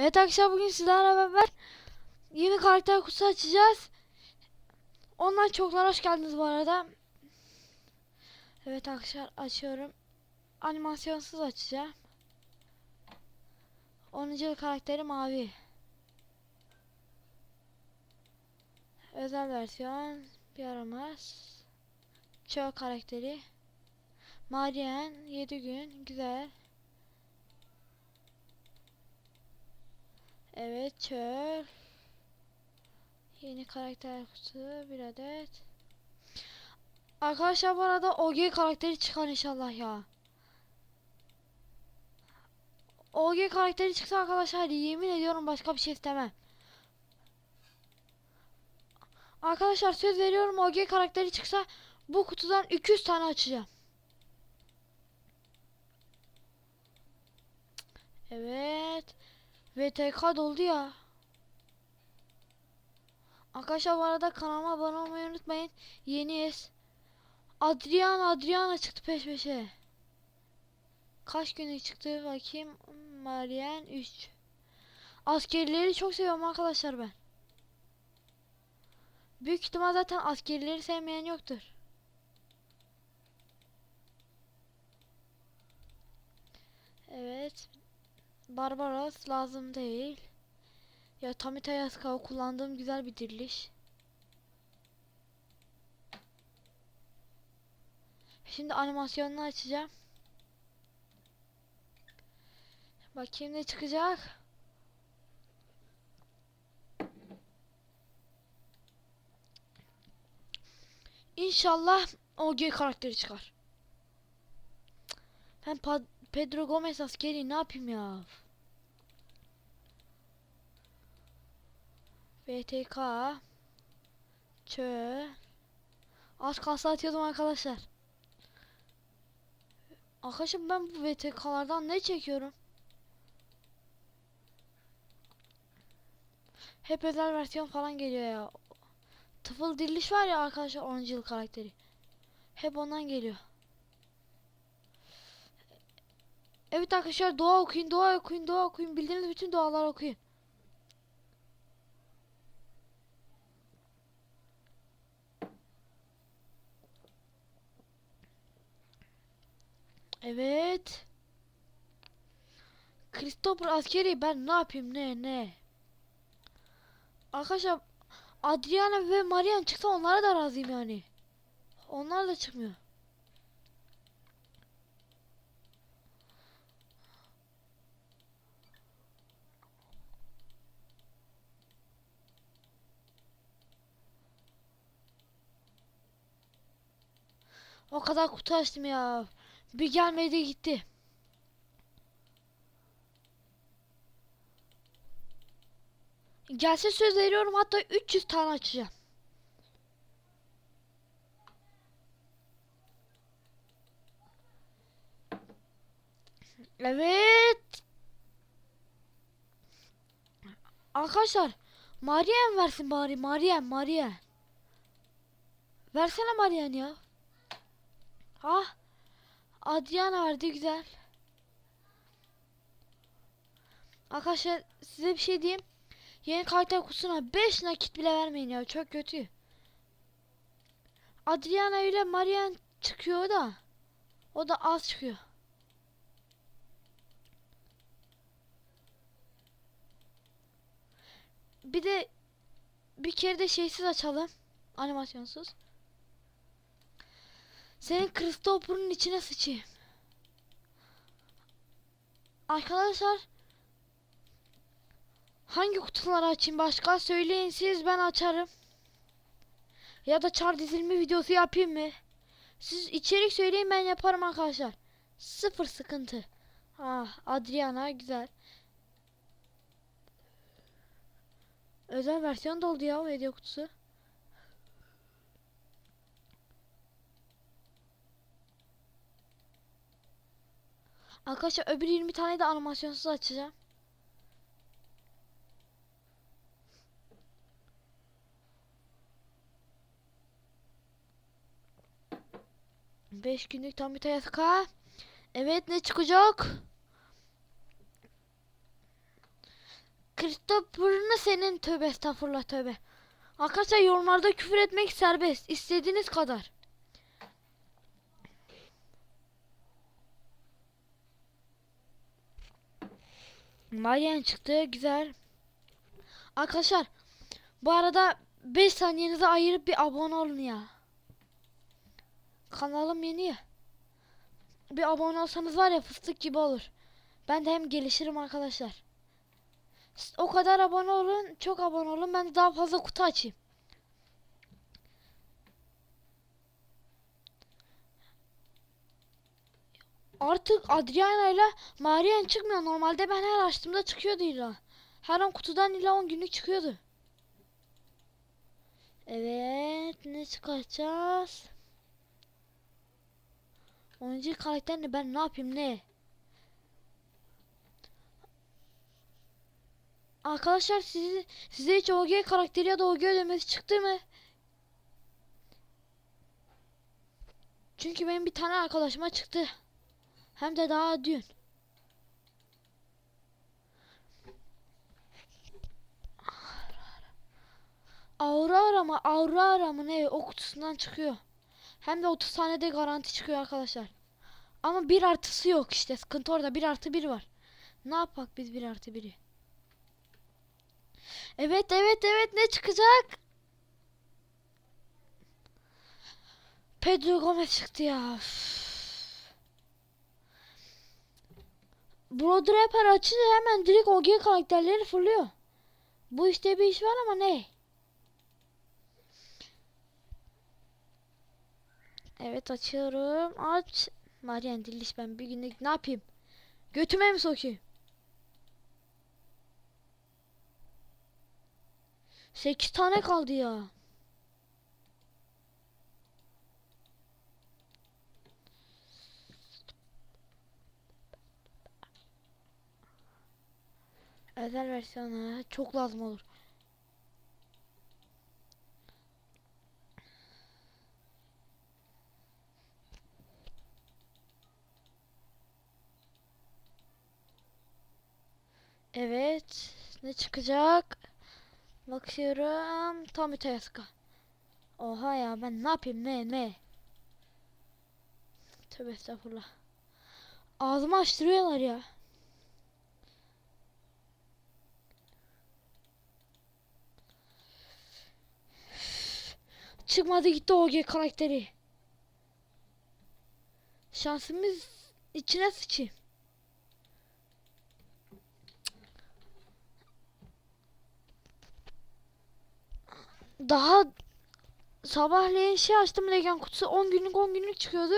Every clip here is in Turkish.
Evet arkadaşlar bugün sizlerle beraber yeni karakter kutusu açacağız. Ondan çoklar hoş geldiniz bu arada. Evet arkadaşlar açıyorum. Animasyonsuz açacağım. 10. yıl karakteri mavi. Özel versiyon bir aramaz. Çoğu karakteri. Marian 7 gün güzel. Evet çöl. Yeni karakter kutusu bir adet. Arkadaşlar bu arada OG karakteri çıkar inşallah ya. OG karakteri çıksa arkadaşlar yemin ediyorum başka bir şey istemem. Arkadaşlar söz veriyorum OG karakteri çıksa bu kutudan 200 tane açacağım. Evet. VTK doldu ya. Arkadaşlar bu arada kanalıma abone olmayı unutmayın. Yeniyiz. Adrian Adriana çıktı peş peşe. Kaç günlük çıktı bakayım. Marian 3. Askerleri çok seviyorum arkadaşlar ben. Büyük ihtimal zaten askerleri sevmeyen yoktur. Evet. Barbaros lazım değil. Ya Tamita Yasukawa kullandığım güzel bir diriliş. Şimdi animasyonunu açacağım. Bakayım ne çıkacak. İnşallah OG karakteri çıkar. Ben Pa- Pedro Gomez askeri ne yapayım ya? VTK Çö Az kalsa atıyordum arkadaşlar. Arkadaşlar ben bu VTK'lardan ne çekiyorum? Hep özel versiyon falan geliyor ya. Tıfıl diriliş var ya arkadaşlar 10. yıl karakteri. Hep ondan geliyor. Evet arkadaşlar dua okuyun, dua okuyun, dua okuyun. Bildiğiniz bütün dualar okuyun. Evet. Christopher askeri ben ne yapayım ne ne. Arkadaşlar Adriana ve Marian çıksa onlara da razıyım yani. Onlar da çıkmıyor. O kadar kutu açtım ya. Bir gelmedi gitti. Gelse söz veriyorum hatta 300 tane açacağım. Evet. Arkadaşlar Marian versin bari Marian Marian. Versene Marian ya. Ah. Adriana verdi güzel. Arkadaşlar size bir şey diyeyim. Yeni karakter kutusuna 5 nakit bile vermeyin ya çok kötü. Adriana ile Marian çıkıyor da o da az çıkıyor. Bir de bir kere de şeysiz açalım. Animasyonsuz. Senin Christopher'ın içine sıçayım. Arkadaşlar hangi kutuları açayım başka söyleyin siz ben açarım. Ya da çar dizilme videosu yapayım mı? Siz içerik söyleyin ben yaparım arkadaşlar. Sıfır sıkıntı. Ah Adriana güzel. Özel versiyon doldu ya o hediye kutusu. Arkadaşlar öbür 20 tane de animasyonsuz açacağım. Beş günlük tam bir tayaska. Evet ne çıkacak? Christopher'ını senin tövbe estağfurullah tövbe. Arkadaşlar yorumlarda küfür etmek serbest. İstediğiniz kadar. Marian çıktı. Güzel. Arkadaşlar bu arada 5 saniyenizi ayırıp bir abone olun ya. Kanalım yeni ya. Bir abone olsanız var ya fıstık gibi olur. Ben de hem gelişirim arkadaşlar. O kadar abone olun, çok abone olun. Ben daha fazla kutu açayım. Artık Adriana ile Marian çıkmıyor. Normalde ben her açtığımda çıkıyordu illa. Her an kutudan illa 10 günlük çıkıyordu. Evet, ne çıkaracağız? Oyuncu karakter ne? Ben ne yapayım ne? Arkadaşlar sizi, size hiç OG karakteri ya da OG ödemesi çıktı mı? Çünkü benim bir tane arkadaşıma çıktı. Hem de daha dün. Aurora mı? Aurora mı ne? O kutusundan çıkıyor. Hem de 30 tane de garanti çıkıyor arkadaşlar. Ama bir artısı yok işte. Sıkıntı orada. Bir artı bir var. Ne yapak biz bir artı biri? Evet evet evet ne çıkacak? Pedro Gomez çıktı ya. Üf. Brother Rapper açınca hemen direkt OG karakterleri fırlıyor. Bu işte bir iş var ama ne? Evet açıyorum. Aç. Marian Diliş ben bir günlük ne yapayım? Götüme mi sokayım? 8 tane kaldı ya. Özel versiyonu çok lazım olur. Evet. Ne çıkacak? Bakıyorum. Tam Tayaska. Oha ya ben ne yapayım ne ne? Tövbe estağfurullah. Ağzımı açtırıyorlar ya. Çıkmadı gitti OG karakteri. Şansımız içine sıçayım. Daha sabahleyin şey açtım Legen kutusu 10 günlük 10 günlük çıkıyordu.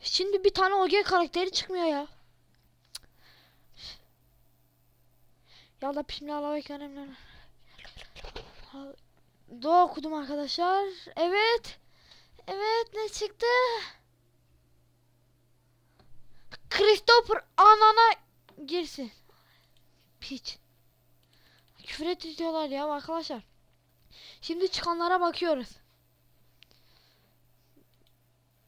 Şimdi bir tane OG karakteri çıkmıyor ya. Ya da bismillahirrahmanirrahim. Dua okudum arkadaşlar. Evet. Evet ne çıktı? Christopher anana girsin. Piç. Küfür ediyorlar ya arkadaşlar. Şimdi çıkanlara bakıyoruz.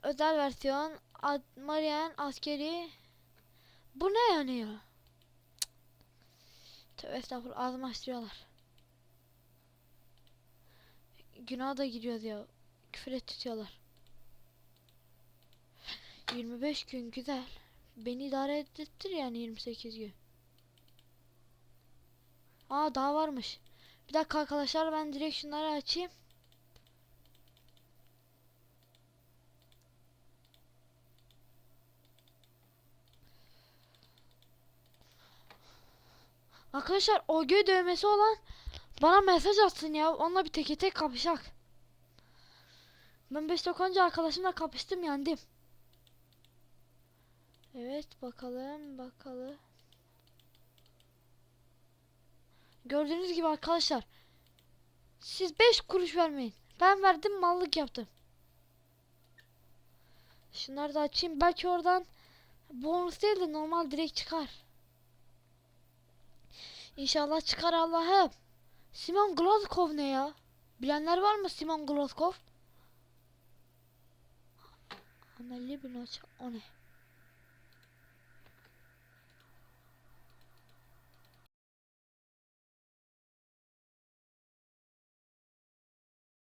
Özel versiyon Ad Marian askeri. Bu ne yani ya? Tövbe estağfurullah ağzımı açtırıyorlar. Günah da giriyoruz ya. Küfür ettiriyorlar. 25 gün güzel. Beni idare ettir yani 28 gün. Aa daha varmış. Bir dakika arkadaşlar ben direkt şunları açayım. Arkadaşlar OG dövmesi olan bana mesaj atsın ya. Onunla bir teke tek kapışak. Ben 5 dokunca arkadaşımla kapıştım yendim. Evet bakalım bakalım. Gördüğünüz gibi arkadaşlar. Siz 5 kuruş vermeyin. Ben verdim mallık yaptım. Şunları da açayım. Belki oradan bonus değil de normal direkt çıkar. İnşallah çıkar Allah'ım. Simon Glazkov ne ya? Bilenler var mı Simon Glazkov? Ana Libinoç o ne?